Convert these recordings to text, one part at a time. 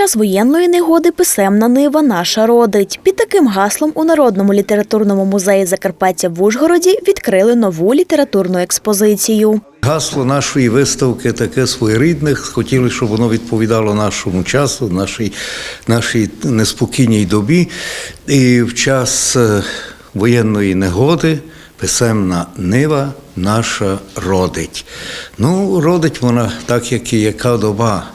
час воєнної негоди писемна нива наша родить. Під таким гаслом у Народному літературному музеї Закарпаття в Ужгороді відкрили нову літературну експозицію. Гасло нашої виставки таке своєрідне. Хотіли, щоб воно відповідало нашому часу, нашій, нашій неспокійній добі. І в час е, воєнної негоди писемна нива наша родить. Ну, родить вона так, як і яка доба,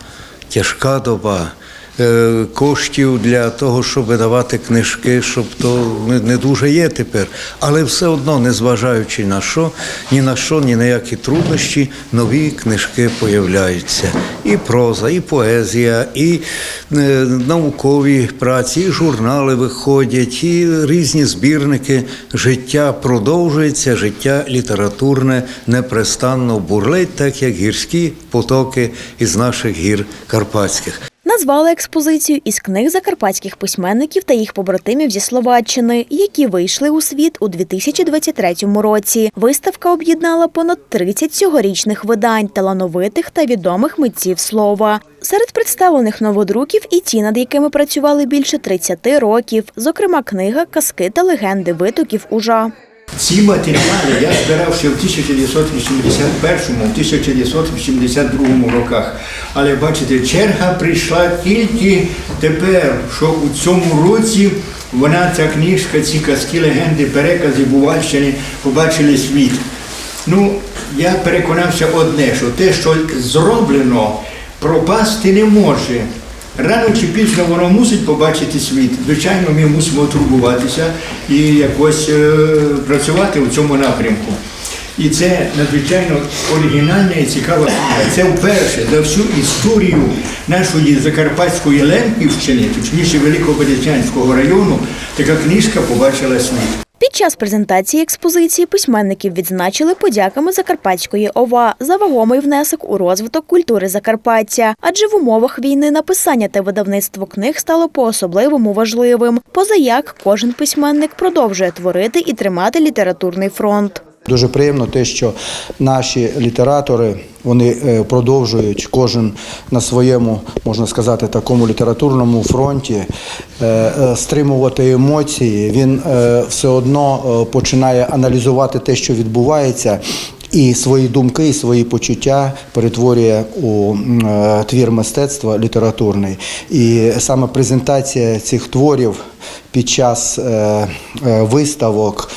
тяжка доба. Е, Коштів для того, щоб давати книжки, щоб то не, не дуже є тепер. Але все одно, незважаючи на що, ні на що, ні на які труднощі, нові книжки появляються. І проза, і поезія, і е, наукові праці, і журнали виходять, і різні збірники. Життя продовжується, життя літературне непрестанно бурлить, так як гірські потоки із наших гір карпатських. Назвали експозицію із книг закарпатських письменників та їх побратимів зі Словаччини, які вийшли у світ у 2023 році. Виставка об'єднала понад 30 цьогорічних видань талановитих та відомих митців слова. Серед представлених новодруків і ті, над якими працювали більше 30 років, зокрема книга Казки та легенди витоків ужа. Ці матеріали я збирав ще в 1981-1982 роках. Але бачите, черга прийшла тільки тепер, що у цьому році вона, ця книжка, ці казки, легенди, перекази Бувальщини побачили світ. Ну, я переконався одне, що те, що зроблено, пропасти не може. Рано чи пізно воно мусить побачити світ. Звичайно, ми мусимо турбуватися і якось е, працювати у цьому напрямку. І це надзвичайно оригінальна і цікава книга. Це вперше за всю історію нашої Закарпатської Лемківщини, точніше Великобелетянського району, така книжка побачила світ. Час презентації експозиції письменників відзначили подяками Закарпатської ОВА за вагомий внесок у розвиток культури Закарпаття. Адже в умовах війни написання та видавництво книг стало по-особливому важливим. Позаяк кожен письменник продовжує творити і тримати літературний фронт. Дуже приємно те, що наші літератори вони е, продовжують кожен на своєму, можна сказати, такому літературному фронті е, е, стримувати емоції. Він все одно починає аналізувати те, що відбувається. І свої думки, і свої почуття перетворює у твір мистецтва літературний. І саме презентація цих творів під час е, е, виставок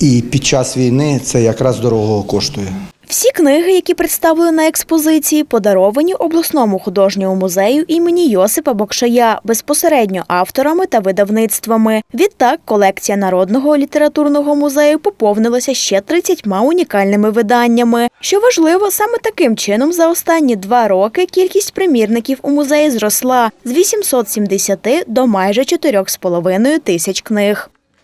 і під час війни це якраз дорого коштує. Всі книги, які представили на експозиції, подаровані обласному художньому музею імені Йосипа Бокшая безпосередньо авторами та видавництвами. Відтак, колекція Народного літературного музею поповнилася ще 30 унікальними виданнями. Що важливо, саме таким чином за останні два роки кількість примірників у музеї зросла з 870 до майже 4,5 тисяч книг.